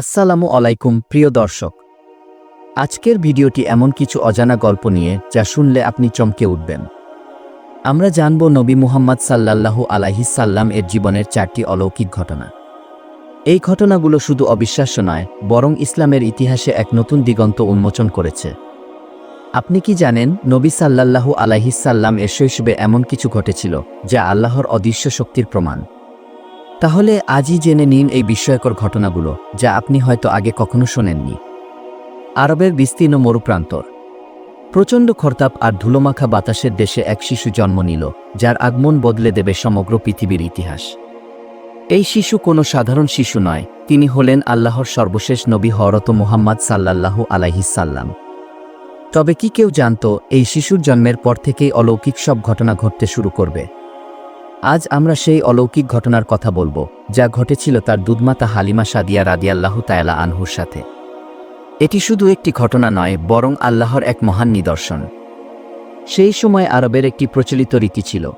আসসালামু আলাইকুম, প্রিয় দর্শক। আজকের ভিডিওটি এমন কিছু অজানা গল্প নিয়ে যা শুনলে আপনি চমকে উঠবেন। আমরা জানব নবী মুহাম্মদ সাল্লাল্লাহু আলাইহিসাল্লাম এর জীবনের চারটি অলৌকিক ঘটনা। এই ঘটনাগুলো শুধু অবিশ্বাস্য নয়, বরং ইসলামের ইতিহাসে এক নতুন দিগন্ত উন্মোচন করেছে। আপনি কি জানেন, নবী সাল্লাল্লাহু আলাইহিসাল্লাম এর শৈশবে এমন কিছু ঘটেছিল, যা আল্লাহর অদৃশ্য শক্তির প্রমাণ? তাহলে আজই জেনে নিন এই বিস্ময়কর ঘটনাগুলো, যা আপনি হয়তো আগে কখনো শোনেননি। আরবের বিস্তীর্ণ মরুপ্রান্তর। প্রচণ্ড খরতাপ আর ধুলোমাখা বাতাসের দেশে এক শিশু জন্ম নিল, যার আগমন বদলে দেবে সমগ্র পৃথিবীর ইতিহাস। এই শিশু কোনো সাধারণ শিশু নয়, তিনি হলেন আল্লাহর সর্বশেষ নবী হরত মুহাম্মদ সাল্লাল্লাহু আলাইহিসাল্লাম তবে কি কেউ জানত, এই শিশুর জন্মের পর থেকেই অলৌকিক সব ঘটনা ঘটতে শুরু করবে। আজ আমরা সেই অলৌকিক ঘটনার কথা বলব, যা ঘটেছিল তার দুধমাতা হালিমা সাদিয়া রাদিয়াল্লাহ তায়ালা আনহুর সাথে। এটি শুধু একটি ঘটনা নয়, বরং আল্লাহর এক মহান নিদর্শন। সেই সময় আরবের একটি প্রচলিত রীতি ছিল।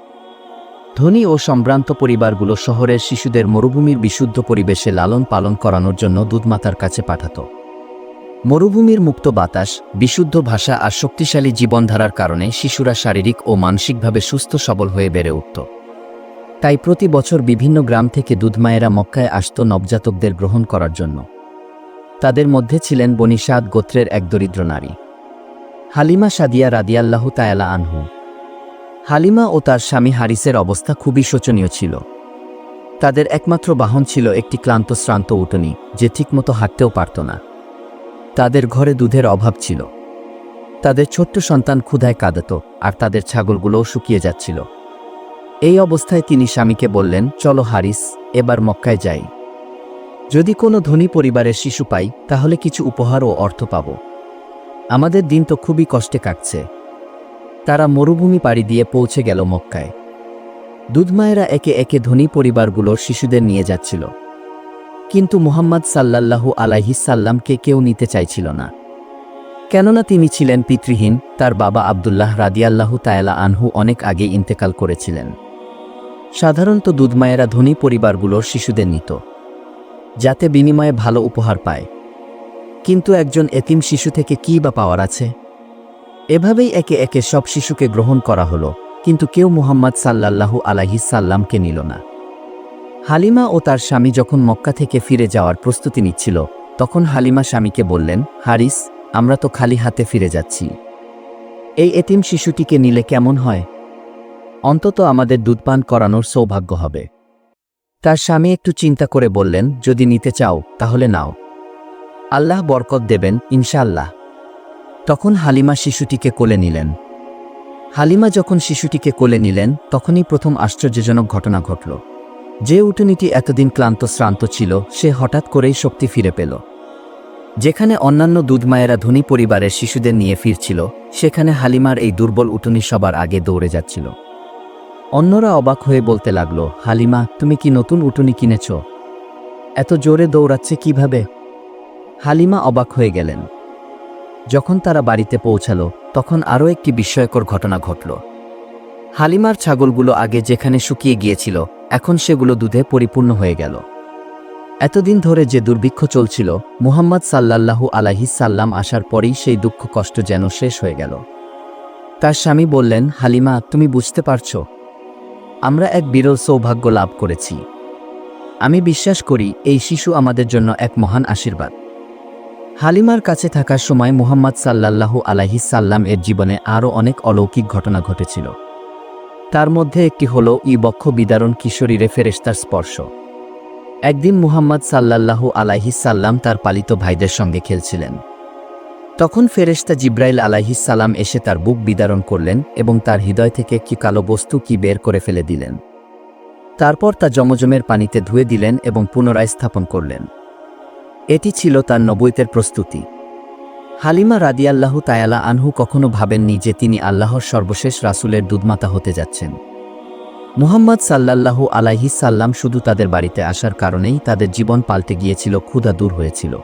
ধনী ও সম্ভ্রান্ত পরিবারগুলো শহরের শিশুদের মরুভূমির বিশুদ্ধ পরিবেশে লালন পালন করানোর জন্য দুধমাতার কাছে পাঠাত। মরুভূমির মুক্ত বাতাস, বিশুদ্ধ ভাষা আর শক্তিশালী জীবনধারার কারণে শিশুরা শারীরিক ও মানসিকভাবে সুস্থ সবল হয়ে বেড়ে উঠত। তাই প্রতি বছর বিভিন্ন গ্রাম থেকে দুধমায়েরা মক্কায় আসত নবজাতকদের গ্রহণ করার জন্য। তাদের মধ্যে ছিলেন বনিসাদ গোত্রের এক দরিদ্র নারী। হালিমা সাদিয়া রাদিয়াল্লাহ তায়ালা আনহু। হালিমা ও তার স্বামী হারিসের অবস্থা খুবই শোচনীয় ছিল। তাদের একমাত্র বাহন ছিল একটি ক্লান্ত, শ্রান্ত উটনি, যে ঠিকমতো হাঁটতেও পারত না। তাদের ঘরে দুধের অভাব ছিল। তাদের ছোট্ট সন্তান ক্ষুধায় কাঁদত আর তাদের ছাগলগুলোও শুকিয়ে যাচ্ছিল। এই অবস্থায় তিনি স্বামীকে বললেন, চলো হারিস, এবার মক্কায় যাই। যদি কোনো ধনী পরিবারের শিশু পাই, তাহলে কিছু উপহার ও অর্থ পাব। আমাদের দিন তো খুবই কষ্টে কাটছে। তারা মরুভূমি পাড়ি দিয়ে পৌঁছে গেল মক্কায়। দুধমায়েরা একে একে ধনী পরিবারগুলোর শিশুদের নিয়ে যাচ্ছিল। কিন্তু মুহাম্মদ সাল্লাল্লাহু আলাইহিসাল্লামকে কেউ নিতে চাইছিল না। কেননা তিনি ছিলেন পিতৃহীন, তার বাবা আবদুল্লাহ রাদিয়াল্লাহু তায়ালা আনহু অনেক আগে ইন্তেকাল করেছিলেন। সাধারণত দুধমায়েরা ধনী পরিবারগুলোর শিশুদের নিত, যাতে বিনিময়ে ভালো উপহার পায়। কিন্তু একজন এতিম শিশু থেকে কী বা পাওয়ার আছে? এভাবেই একে একে সব শিশুকে গ্রহণ করা হলো, কিন্তু কেউ মুহাম্মদ সাল্লাল্লাহু আলাহি সাল্লামকে নিল না। হালিমা ও তার স্বামী যখন মক্কা থেকে ফিরে যাওয়ার প্রস্তুতি নিচ্ছিল, তখন হালিমা স্বামীকে বললেন, হারিস, আমরা তো খালি হাতে ফিরে যাচ্ছি। এই এতিম শিশুটিকে নিলে কেমন হয়? অন্তত আমাদের দুধপান করানোর সৌভাগ্য হবে। তার স্বামী একটু চিন্তা করে বললেন, যদি নিতে চাও, তাহলে নাও। আল্লাহ বরকত দেবেন, ইনশাআল্লাহ। তখন হালিমা শিশুটিকে কোলে নিলেন। হালিমা যখন শিশুটিকে কোলে নিলেন, তখনই প্রথম আশ্চর্যজনক ঘটনা ঘটল। যে উটুনিটি এতদিন ক্লান্ত শ্রান্ত ছিল, সে হঠাৎ করেই শক্তি ফিরে পেল। যেখানে অন্যান্য দুধমায়েরা ধনী পরিবারের শিশুদের নিয়ে ফিরছিল, সেখানে হালিমার এই দুর্বল উটুনি সবার আগে দৌড়ে যাচ্ছিল। অন্যরা অবাক হয়ে বলতে লাগল, হালিমা, তুমি কি নতুন উটুনি কিনেছ? এত জোরে দৌড়াচ্ছে কীভাবে? হালিমা অবাক হয়ে গেলেন। যখন তারা বাড়িতে পৌঁছালো, তখন আরও একটি বিস্ময়কর ঘটনা ঘটল। হালিমার ছাগলগুলো আগে যেখানে শুকিয়ে গিয়েছিল, এখন সেগুলো দুধে পরিপূর্ণ হয়ে গেল। এতদিন ধরে যে দুর্ভিক্ষ চলছিল, মুহাম্মদ সাল্লাল্লাহু আলাহি সাল্লাম আসার পরেই সেই দুঃখ কষ্ট যেন শেষ হয়ে গেল। তার স্বামী বললেন, হালিমা, তুমি বুঝতে পারছ আমরা এক বিরল সৌভাগ্য লাভ করেছি। আমি বিশ্বাস করি, এই শিশু আমাদের জন্য এক মহান আশীর্বাদ। হালিমার কাছে থাকার সময় মুহাম্মদ সাল্লাল্লাহু আলাহি সাল্লাম এর জীবনে আরও অনেক অলৌকিক ঘটনা ঘটেছিল। তার মধ্যে একটি হল ই বক্ষ বিদারণ কিশোরীরে ফেরেস্তার স্পর্শ। একদিন মুহাম্মদ সাল্লাল্লাহু আলাহি সাল্লাম তার পালিত ভাইদের সঙ্গে খেলছিলেন। তখন ফেরেশতা জিব্রাইল আলাইহিসাল্লাম এসে তার বুক বিদারণ করলেন এবং তার হৃদয় থেকে কি কালো বস্তু কি বের করে ফেলে দিলেন। তারপর তা জমজমের পানিতে ধুয়ে দিলেন এবং পুনরায় স্থাপন করলেন। এটি ছিল তার নবৈতের প্রস্তুতি। হালিমা রাদিয়াল্লাহু তায়ালা আনহু কখনো ভাবেননি যে তিনি আল্লাহর সর্বশেষ রাসুলের দুধমাতা হতে যাচ্ছেন। মুহাম্মদ সাল্লাল্লাহু আলাইহি সাল্লাম শুধু তাদের বাড়িতে আসার কারণেই তাদের জীবন পাল্টে গিয়েছিল, ক্ষুধা দূর হয়েছিল।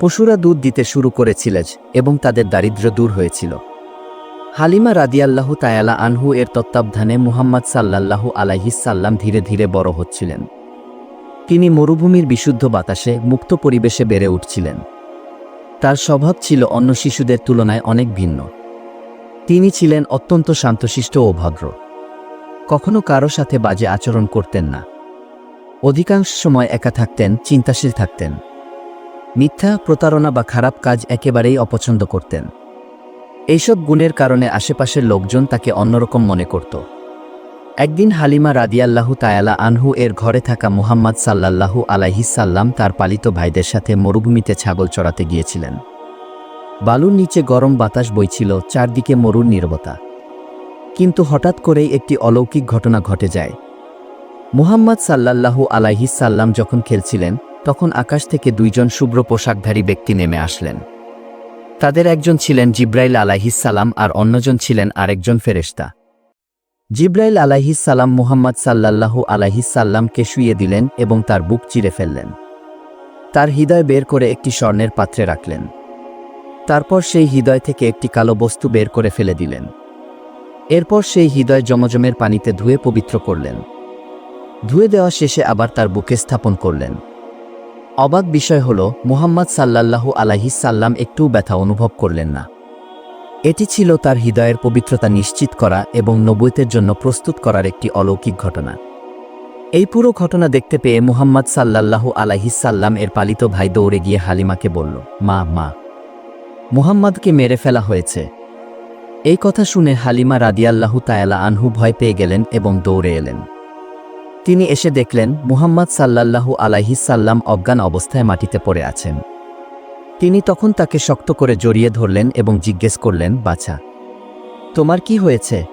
পশুরা দুধ দিতে শুরু করেছিল এবং তাদের দারিদ্র্য দূর হয়েছিল। হালিমা রাদিয়াল্লাহু তায়ালা আনহু এর তত্ত্বাবধানে মুহাম্মদ সাল্লাল্লাহু আলাইহি সাল্লাম ধীরে ধীরে বড় হচ্ছিলেন। তিনি মরুভূমির বিশুদ্ধ বাতাসে মুক্ত পরিবেশে বেড়ে উঠছিলেন। তার স্বভাব ছিল অন্য শিশুদের তুলনায় অনেক ভিন্ন। তিনি ছিলেন অত্যন্ত শান্তশিষ্ট ও ভদ্র। কখনো কারও সাথে বাজে আচরণ করতেন না। অধিকাংশ সময় একা থাকতেন, চিন্তাশীল থাকতেন। মিথ্যা, প্রতারণা বা খারাপ কাজ একেবারেই অপছন্দ করতেন। এইসব গুণের কারণে আশেপাশের লোকজন তাকে অন্যরকম মনে করত। একদিন হালিমা রাদিয়াল্লাহু তায়ালা আনহু এর ঘরে থাকা মুহাম্মদ সাল্লাল্লাহু আলাইহিসাল্লাম তার পালিত ভাইদের সাথে মরুভূমিতে ছাগল চড়াতে গিয়েছিলেন। বালুর নিচে গরম বাতাস বইছিল, চারদিকে মরুর নীরবতা। কিন্তু হঠাৎ করেই একটি অলৌকিক ঘটনা ঘটে যায়। মুহাম্মদ সাল্লাল্লাহু আলাইহিসাল্লাম যখন খেলছিলেন তখন আকাশ থেকে দুইজন শুভ্র পোশাকধারী ব্যক্তি নেমে আসলেন। তাদের একজন ছিলেন জিব্রাইল আলাইহিসাল্লাম আর অন্যজন ছিলেন আরেকজন ফেরেশতা। জিব্রাইল আলাইহিসাল্লাম মুহাম্মদ সাল্লাল্লাহু আলাইহিসাল্লামকে শুইয়ে দিলেন এবং তার বুক চিরে ফেললেন। তার হৃদয় বের করে একটি স্বর্ণের পাত্রে রাখলেন। তারপর সেই হৃদয় থেকে একটি কালো বস্তু বের করে ফেলে দিলেন। এরপর সেই হৃদয় জমজমের পানিতে ধুয়ে পবিত্র করলেন। ধুয়ে দেওয়া শেষে আবার তার বুকে স্থাপন করলেন। অবাক বিষয় হল, মুহাম্মদ সাল্লাল্লাহু আলাইহিসাল্লাম একটু ব্যথা অনুভব করলেন না। এটি ছিল তার হৃদয়ের পবিত্রতা নিশ্চিত করা এবং নবৈতের জন্য প্রস্তুত করার একটি অলৌকিক ঘটনা। এই পুরো ঘটনা দেখতে পেয়ে মুহাম্মদ সাল্লাল্লাহু আলাইহিসাল্লাম এর পালিত ভাই দৌড়ে গিয়ে হালিমাকে বলল, মা মা। মুহাম্মদকে মেরে ফেলা হয়েছে। এই কথা শুনে হালিমা রাদিয়াল্লাহু তায়ালা আনহু ভয় পেয়ে গেলেন এবং দৌড়ে এলেন। তিনি এসে দেখলেন মুহাম্মদ সাল্লাল্লাহু আলাইহি সাল্লাম অজ্ঞান অবস্থায় মাটিতে পড়ে আছেন। তিনি তখন তাকে শক্ত করে জড়িয়ে ধরলেন এবং জিজ্ঞেস করলেন, বাছা, তোমার কি হয়েছে?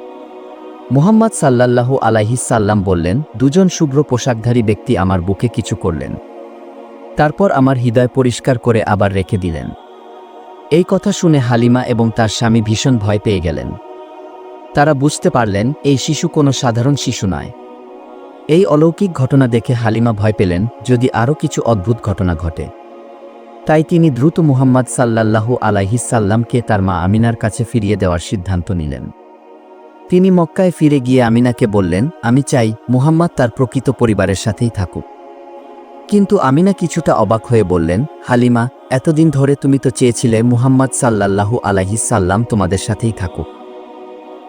মুহাম্মদ সাল্লাল্লাহু আলাইহি সাল্লাম বললেন, দুজন শুভ্র পোশাকধারী ব্যক্তি আমার বুকে কিছু করলেন। তারপর আমার হৃদয় পরিষ্কার করে আবার রেখে দিলেন। এই কথা শুনে হালিমা এবং তার স্বামী ভীষণ ভয় পেয়ে গেলেন। তারা বুঝতে পারলেন, এই শিশু কোনো সাধারণ শিশু নয়। এই অলৌকিক ঘটনা দেখে হালিমা ভয় পেলেন যদি আরও কিছু অদ্ভুত ঘটনা ঘটে। তাই তিনি দ্রুত মুহাম্মদ সাল্লাল্লাহু আলাইহিসাল্লামকে তার মা আমিনার কাছে ফিরিয়ে দেওয়ার সিদ্ধান্ত নিলেন। তিনি মক্কায় ফিরে গিয়ে আমিনাকে বললেন, আমি চাই মুহাম্মদ তার প্রকৃত পরিবারের সাথেই থাকুক। কিন্তু আমিনা কিছুটা অবাক হয়ে বললেন, হালিমা, এতদিন ধরে তুমি তো চেয়েছিলে মুহাম্মদ সাল্লাল্লাহু আলাইহিসাল্লাম তোমাদের সাথেই থাকুক।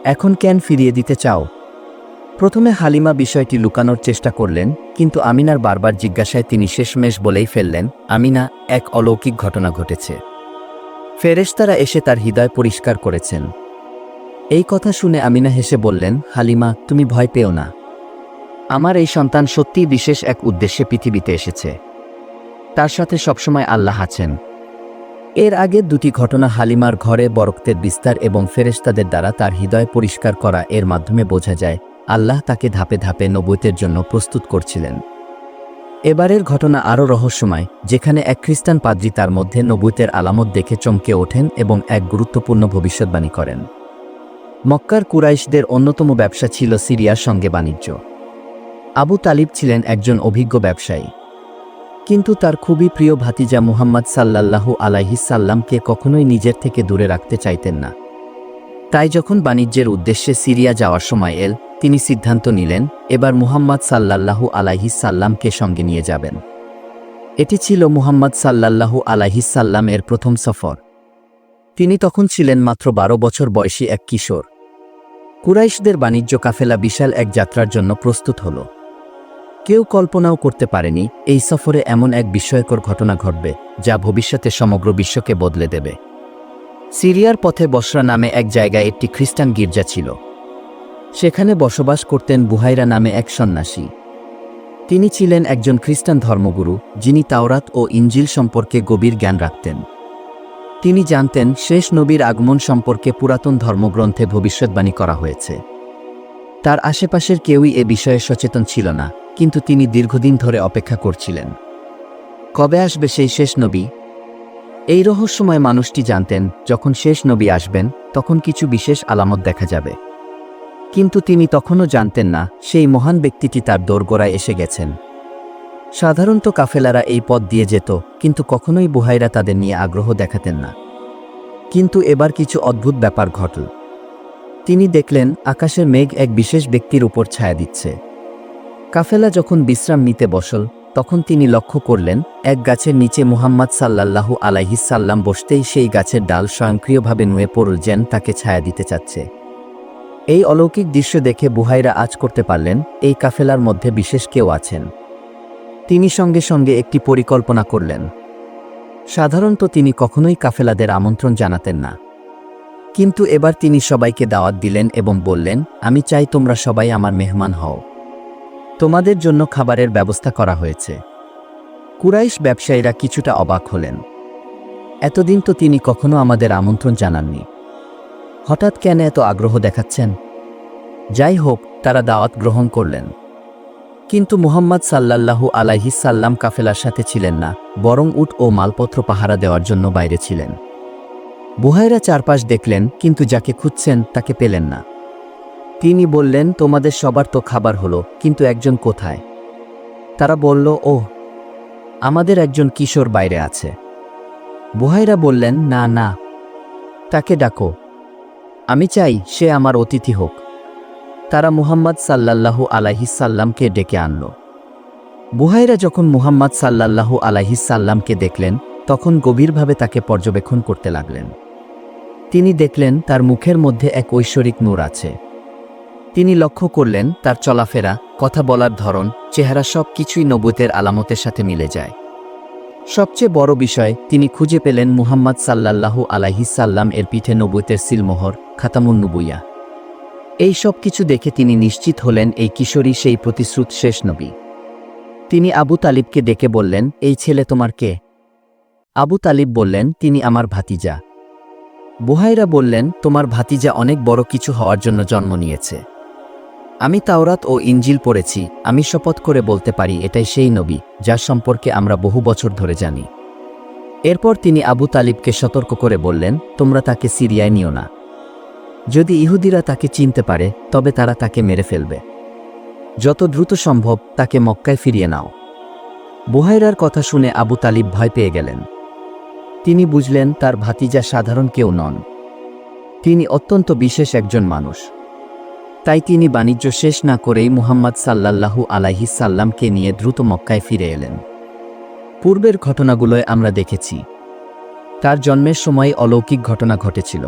এখন কেন ফিরিয়ে দিতে চাও? প্রথমে হালিমা বিষয়টি লুকানোর চেষ্টা করলেন, কিন্তু আমিনার বারবার জিজ্ঞাসায় তিনি শেষমেশ বলেই ফেললেন, আমিনা, এক অলৌকিক ঘটনা ঘটেছে। ফেরেশতারা এসে তার হৃদয় পরিষ্কার করেছেন। এই কথা শুনে আমিনা হেসে বললেন, হালিমা, তুমি ভয় পেও না। আমার এই সন্তান সত্যিই বিশেষ এক উদ্দেশ্যে পৃথিবীতে এসেছে। তার সাথে সবসময় আল্লাহ আছেন। এর আগে দুটি ঘটনা হালিমার ঘরে বরক্তের বিস্তার এবং ফেরেশতাদের দ্বারা তার হৃদয় পরিষ্কার করা এর মাধ্যমে বোঝা যায় আল্লাহ তাকে ধাপে ধাপে নবৈতের জন্য প্রস্তুত করছিলেন। এবারের ঘটনা আরও রহস্যময়, যেখানে এক খ্রিস্টান পাদ্রী তার মধ্যে নবৈতের আলামত দেখে চমকে ওঠেন এবং এক গুরুত্বপূর্ণ ভবিষ্যৎবাণী করেন। মক্কার কুরাইশদের অন্যতম ব্যবসা ছিল সিরিয়ার সঙ্গে বাণিজ্য। আবু তালিব ছিলেন একজন অভিজ্ঞ ব্যবসায়ী। কিন্তু তার খুবই প্রিয় ভাতিজা মুহাম্মদ সাল্লাল্লাহু আলাইহিসাল্লামকে কখনোই নিজের থেকে দূরে রাখতে চাইতেন না। তাই যখন বাণিজ্যের উদ্দেশ্যে সিরিয়া যাওয়ার সময় এল তিনি সিদ্ধান্ত নিলেন, এবার মুহাম্মদ সাল্লাল্লাহু আলাইহিসাল্লামকে সঙ্গে নিয়ে যাবেন। এটি ছিল মুহাম্মদ সাল্লাল্লাহু আলাইহিসাল্লাম এর প্রথম সফর। তিনি তখন ছিলেন মাত্র বারো বছর বয়সী এক কিশোর। কুরাইশদের বাণিজ্য কাফেলা বিশাল এক যাত্রার জন্য প্রস্তুত হল। কেউ কল্পনাও করতে পারেনি, এই সফরে এমন এক বিস্ময়কর ঘটনা ঘটবে, যা ভবিষ্যতে সমগ্র বিশ্বকে বদলে দেবে। সিরিয়ার পথে বসরা নামে এক জায়গায় একটি খ্রিস্টান গির্জা ছিল। সেখানে বসবাস করতেন বুহাইরা নামে এক সন্ন্যাসী। তিনি ছিলেন একজন খ্রিস্টান ধর্মগুরু, যিনি তাওরাত ও ইঞ্জিল সম্পর্কে গভীর জ্ঞান রাখতেন। তিনি জানতেন শেষ নবীর আগমন সম্পর্কে পুরাতন ধর্মগ্রন্থে ভবিষ্যৎবাণী করা হয়েছে। তার আশেপাশের কেউই এ বিষয়ে সচেতন ছিল না, কিন্তু তিনি দীর্ঘদিন ধরে অপেক্ষা করছিলেন। কবে আসবে সেই শেষ নবী? এই রহস্যময় মানুষটি জানতেন, যখন শেষ নবী আসবেন, তখন কিছু বিশেষ আলামত দেখা যাবে। কিন্তু তিনি তখনও জানতেন না, সেই মহান ব্যক্তিটি তার দোরগোড়ায় এসে গেছেন। সাধারণত কাফেলারা এই পথ দিয়ে যেত, কিন্তু কখনোই বুহাইরা তাদের নিয়ে আগ্রহ দেখাতেন না। কিন্তু এবার কিছু অদ্ভুত ব্যাপার ঘটল। তিনি দেখলেন, আকাশের মেঘ এক বিশেষ ব্যক্তির উপর ছায়া দিচ্ছে। কাফেলা যখন বিশ্রাম নিতে বসল, তখন তিনি লক্ষ্য করলেন, এক গাছের নিচে মুহাম্মদ সাল্লাল্লাহু আলাইহিসাল্লাম বসতেই সেই গাছের ডাল স্বয়ংক্রিয়ভাবে নুয়ে পড়ল যেন তাকে ছায়া দিতে চাচ্ছে। এই অলৌকিক দৃশ্য দেখে বুহাইরা আজ করতে পারলেন, এই কাফেলার মধ্যে বিশেষ কেউ আছেন। তিনি সঙ্গে সঙ্গে একটি পরিকল্পনা করলেন। সাধারণত তিনি কখনোই কাফেলাদের আমন্ত্রণ জানাতেন না। কিন্তু এবার তিনি সবাইকে দাওয়াত দিলেন এবং বললেন, আমি চাই তোমরা সবাই আমার মেহমান হও। তোমাদের জন্য খাবারের ব্যবস্থা করা হয়েছে। কুরাইশ ব্যবসায়ীরা কিছুটা অবাক হলেন। এতদিন তো তিনি কখনো আমাদের আমন্ত্রণ জানাননি। হঠাৎ কেন এত আগ্রহ দেখাচ্ছেন? যাই হোক তারা দাওয়াত গ্রহণ করলেন। কিন্তু মুহাম্মদ সাল্লাল্লাহু আলাইহি সাল্লাম কাফেলার সাথে ছিলেন না, বরং উট ও মালপত্র পাহারা দেওয়ার জন্য বাইরে ছিলেন। বুহাইরা চারপাশ দেখলেন, কিন্তু যাকে খুঁজছেন তাকে পেলেন না। তিনি বললেন, তোমাদের সবার তো খাবার হলো, কিন্তু একজন কোথায়? তারা বলল ও আমাদের একজন কিশোর বাইরে আছে। বুহাইরা বললেন, না না, তাকে ডাকো। আমি চাই সে আমার অতিথি হোক। তারা মুহাম্মদ সাল্লাল্লাহু আলাইহিসাল্লামকে ডেকে আনল। বুহাইরা যখন মুহাম্মদ সাল্লাল্লাহু আলাইহিসাল্লামকে দেখলেন, তখন গভীরভাবে তাকে পর্যবেক্ষণ করতে লাগলেন। তিনি দেখলেন তার মুখের মধ্যে এক ঐশ্বরিক নূর আছে। তিনি লক্ষ্য করলেন তার চলাফেরা, কথা বলার ধরন, চেহারা সব কিছুই নবুতের আলামতের সাথে মিলে যায়। সবচেয়ে বড় বিষয়, তিনি খুঁজে পেলেন মুহাম্মদ সাল্লাল্লাহু আলাইহিসাল্লাম এর পিঠে নবুতের সিলমোহর, খাতামুন নুবুইয়া। এই সব কিছু দেখে তিনি নিশ্চিত হলেন এই কিশোরী সেই প্রতিশ্রুত শেষ নবী। তিনি আবু তালিবকে ডেকে বললেন, এই ছেলে তোমার কে? আবু তালিব বললেন, তিনি আমার ভাতিজা। বুহাইরা বললেন, তোমার ভাতিজা অনেক বড় কিছু হওয়ার জন্য জন্ম নিয়েছে। আমি তাওরাত ও ইঞ্জিল পড়েছি, আমি শপথ করে বলতে পারি, এটাই সেই নবী, যার সম্পর্কে আমরা বহু বছর ধরে জানি। এরপর তিনি আবু তালিবকে সতর্ক করে বললেন, তোমরা তাকে সিরিয়ায় নিও না। যদি ইহুদিরা তাকে চিনতে পারে, তবে তারা তাকে মেরে ফেলবে। যত দ্রুত সম্ভব তাকে মক্কায় ফিরিয়ে নাও। বুহাইরার কথা শুনে আবু তালিব ভয় পেয়ে গেলেন। তিনি বুঝলেন তার ভাতিজা সাধারণ কেউ নন। তিনি অত্যন্ত বিশেষ একজন মানুষ। তাই তিনি বাণিজ্য শেষ না করেই মুহাম্মদ সাল্লাল্লাহু আলাইহি সাল্লামকে নিয়ে দ্রুত মক্কায় ফিরে এলেন। পূর্বের ঘটনাগুলোয় আমরা দেখেছি, তার জন্মের সময় অলৌকিক ঘটনা ঘটেছিল।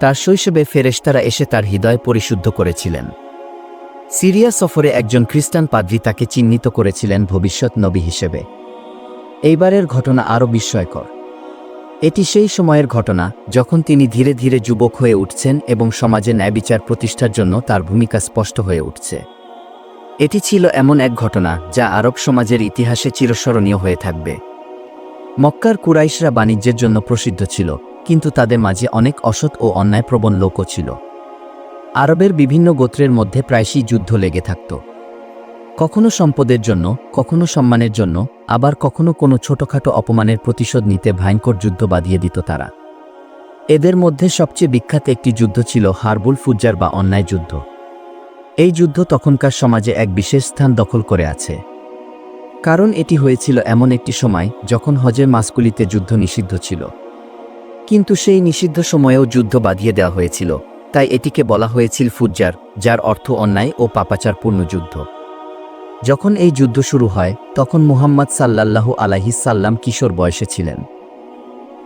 তার শৈশবে ফেরেশতারা এসে তার হৃদয় পরিশুদ্ধ করেছিলেন। সিরিয়া সফরে একজন খ্রিস্টান পাদ্রী তাকে চিহ্নিত করেছিলেন ভবিষ্যৎ নবী হিসেবে। এইবারের ঘটনা আরও বিস্ময়কর। এটি সেই সময়ের ঘটনা, যখন তিনি ধীরে ধীরে যুবক হয়ে উঠছেন এবং সমাজে ন্যায়বিচার প্রতিষ্ঠার জন্য তার ভূমিকা স্পষ্ট হয়ে উঠছে। এটি ছিল এমন এক ঘটনা, যা আরব সমাজের ইতিহাসে চিরস্মরণীয় হয়ে থাকবে। মক্কার কুরাইশরা বাণিজ্যের জন্য প্রসিদ্ধ ছিল, কিন্তু তাদের মাঝে অনেক অসৎ ও অন্যায়প্রবণ লোকও ছিল। আরবের বিভিন্ন গোত্রের মধ্যে প্রায়শই যুদ্ধ লেগে থাকত। কখনো সম্পদের জন্য, কখনো সম্মানের জন্য, আবার কখনো কোনো ছোটখাটো অপমানের প্রতিশোধ নিতে ভয়ঙ্কর যুদ্ধ বাঁধিয়ে দিত তারা। এদের মধ্যে সবচেয়ে বিখ্যাত একটি যুদ্ধ ছিল হারবুল ফুজ্জার বা অন্যায় যুদ্ধ। এই যুদ্ধ তখনকার সমাজে এক বিশেষ স্থান দখল করে আছে। কারণ এটি হয়েছিল এমন একটি সময় যখন হজের মাসগুলিতে যুদ্ধ নিষিদ্ধ ছিল। কিন্তু সেই নিষিদ্ধ সময়েও যুদ্ধ বাঁধিয়ে দেওয়া হয়েছিল, তাই এটিকে বলা হয়েছিল ফুজ্জার, যার অর্থ অন্যায় ও পাপাচারপূর্ণ যুদ্ধ। যখন এই যুদ্ধ শুরু হয়, তখন মুহাম্মদ সাল্লাল্লাহু আলাইহি সাল্লাম কিশোর বয়সে ছিলেন।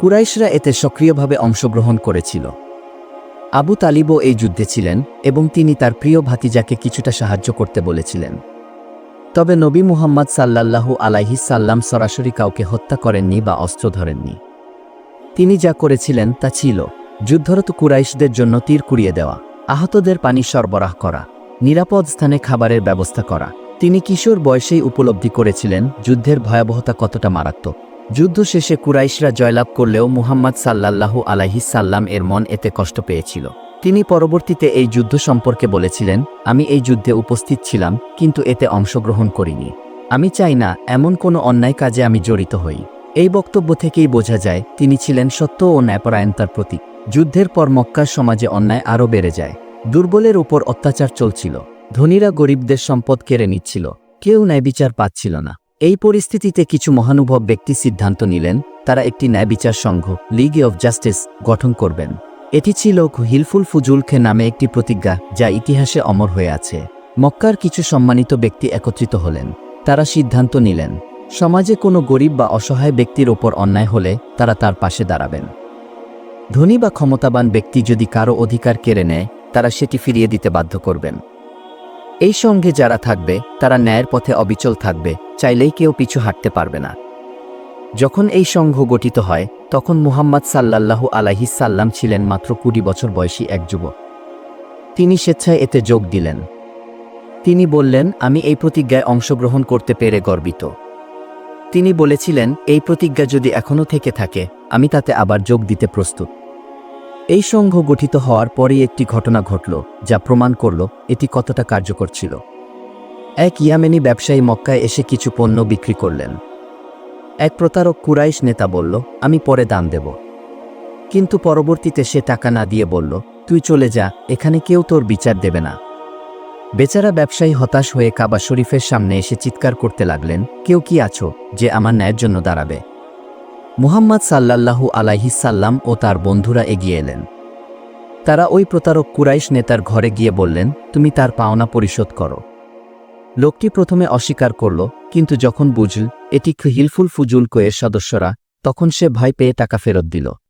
কুরাইশরা এতে সক্রিয়ভাবে অংশগ্রহণ করেছিল। আবু তালিবও এই যুদ্ধে ছিলেন এবং তিনি তার প্রিয় ভাতিজাকে কিছুটা সাহায্য করতে বলেছিলেন। তবে নবী মুহাম্মদ সাল্লাল্লাহু আলাইহি সাল্লাম সরাসরি কাউকে হত্যা করেননি বা অস্ত্র ধরেননি। তিনি যা করেছিলেন তা ছিল, যুদ্ধরত কুরাইশদের জন্য তীর কুড়িয়ে দেওয়া, আহতদের পানি সরবরাহ করা, নিরাপদ স্থানে খাবারের ব্যবস্থা করা তিনি কিশোর বয়সেই উপলব্ধি করেছিলেন, যুদ্ধের ভয়াবহতা কতটা মারাত্মক। যুদ্ধ শেষে কুরাইশরা জয়লাভ করলেও মুহাম্মদ সাল্লাল্লাহু আলাইহি সাল্লাম এর মন এতে কষ্ট পেয়েছিল। তিনি পরবর্তীতে এই যুদ্ধ সম্পর্কে বলেছিলেন, আমি এই যুদ্ধে উপস্থিত ছিলাম, কিন্তু এতে অংশগ্রহণ করিনি। আমি চাই না, এমন কোনো অন্যায় কাজে আমি জড়িত হই। এই বক্তব্য থেকেই বোঝা যায়, তিনি ছিলেন সত্য ও ন্যায়পরায়ণতার প্রতীক। যুদ্ধের পর মক্কার সমাজে অন্যায় আরও বেড়ে যায়। দুর্বলের উপর অত্যাচার চলছিল। ধনীরা গরিবদের সম্পদ কেড়ে নিচ্ছিল। কেউ ন্যায়বিচার পাচ্ছিল না। এই পরিস্থিতিতে কিছু মহানুভব ব্যক্তি সিদ্ধান্ত নিলেন, তারা একটি ন্যায়বিচার সংঘ লিগ অফ জাস্টিস গঠন করবেন। এটি ছিল হিলফুল ফুজুলখে নামে একটি প্রতিজ্ঞা, যা ইতিহাসে অমর হয়ে আছে। মক্কার কিছু সম্মানিত ব্যক্তি একত্রিত হলেন। তারা সিদ্ধান্ত নিলেন, সমাজে কোনো গরিব বা অসহায় ব্যক্তির ওপর অন্যায় হলে তারা তার পাশে দাঁড়াবেন। ধনী বা ক্ষমতাবান ব্যক্তি যদি কারও অধিকার কেড়ে নেয়, তারা সেটি ফিরিয়ে দিতে বাধ্য করবেন। এই সঙ্গে যারা থাকবে, তারা ন্যায়ের পথে অবিচল থাকবে, চাইলেই কেউ পিছু হাঁটতে পারবে না। যখন এই সংঘ গঠিত হয়, তখন মুহাম্মদ সাল্লাল্লাহু আলাইহি সাল্লাম ছিলেন মাত্র কুড়ি বছর বয়সী এক যুবক। তিনি স্বেচ্ছায় এতে যোগ দিলেন। তিনি বললেন, আমি এই প্রতিজ্ঞায় অংশগ্রহণ করতে পেরে গর্বিত। তিনি বলেছিলেন, এই প্রতিজ্ঞা যদি এখনও থেকে থাকে, আমি তাতে আবার যোগ দিতে প্রস্তুত। এই সংঘ গঠিত হওয়ার পরেই একটি ঘটনা ঘটল, যা প্রমাণ করল এটি কতটা কার্যকর ছিল। এক ইয়ামেনি ব্যবসায়ী মক্কায় এসে কিছু পণ্য বিক্রি করলেন। এক প্রতারক কুরাইশ নেতা বলল, আমি পরে দাম দেব। কিন্তু পরবর্তীতে সে টাকা না দিয়ে বলল, তুই চলে যা, এখানে কেউ তোর বিচার দেবে না। বেচারা ব্যবসায়ী হতাশ হয়ে কাবা শরীফের সামনে এসে চিৎকার করতে লাগলেন, কেউ কি আছো, যে আমার ন্যায়ের জন্য দাঁড়াবে? মুহাম্মদ সাল্লাল্লাহু আলাইহিসাল্লাম ও তার বন্ধুরা এগিয়ে এলেন। তারা ওই প্রতারক কুরাইশ নেতার ঘরে গিয়ে বললেন, তুমি তার পাওনা পরিশোধ করো। লোকটি প্রথমে অস্বীকার করল, কিন্তু যখন বুঝল, এটি হিলফুল ফুজুল কোয়ের সদস্যরা, তখন সে ভয় পেয়ে টাকা ফেরত দিল।